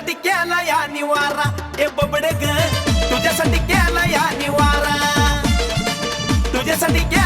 तुझ्यासाठी केला या निवारा. ए बबडे तुझ्यासाठी केला या निवारा. तुझ्यासाठी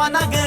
जवाना ग